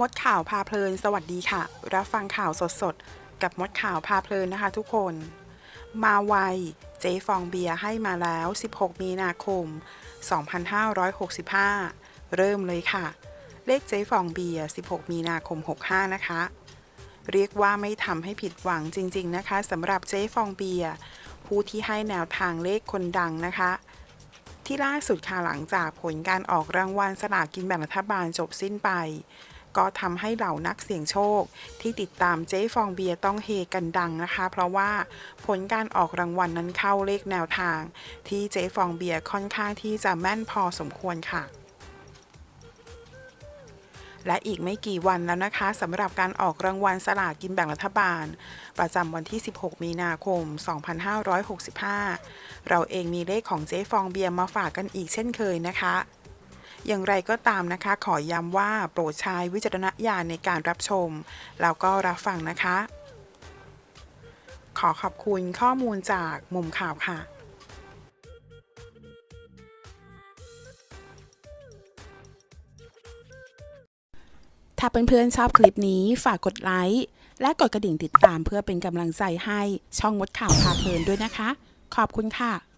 มดข่าวพาเพลิน สวัสดีค่ะ รับฟังข่าวสดๆ กับมดข่าวพาเพลินนะคะทุกคน มาไว เจ๊ฟองเบียให้มาแล้ว 16 มีนาคม 2565 เริ่มเลยค่ะ เลขเจ๊ฟองเบียร์16 มีนาคม 65 นะคะ เรียกว่าไม่ทำให้ผิดหวังจริง ๆ นะคะสำหรับเจ๊ฟองเบียร์ผู้ที่ให้แนวทางเลขคนดังนะคะที่ล่าสุดค่ะหลังจากผลการออกรางวัลสลากกินแบ่งรัฐบาลจบสิ้นไป ก็ทำให้เหล่านักเสี่ยงโชค ที่ติดตามเจ๊ฟองเบียร์ต้องเฮกันดังนะคะ เพราะว่าผลการออกรางวัลนั้นเข้าเลขแนวทาง ที่เจ๊ฟองเบียร์ค่อนข้างที่จะแม่นพอสมควรค่ะและอีกไม่กี่วันแล้วนะคะสำหรับการออกรางวัลสลากกินแบ่งรัฐบาล ประจำวันที่ 16 มีนาคม 2565 เราเองมีเลขของเจ๊ฟองเบียร์มาฝากกันอีกเช่นเคยนะคะ อย่างไรก็ตามนะคะ ขอย้ำว่าโปรดใช้วิจารณญาณในการรับชม แล้วก็รับฟังนะคะ ขอขอบคุณข้อมูลจากมุมข่าวค่ะถ้าเพื่อนๆชอบคลิปนี้ฝากกดไลค์และกดกระดิ่งติดตามเพื่อเป็นกำลังใจให้ช่องมดข่าวพาเพลินด้วยนะคะ ขอบคุณค่ะ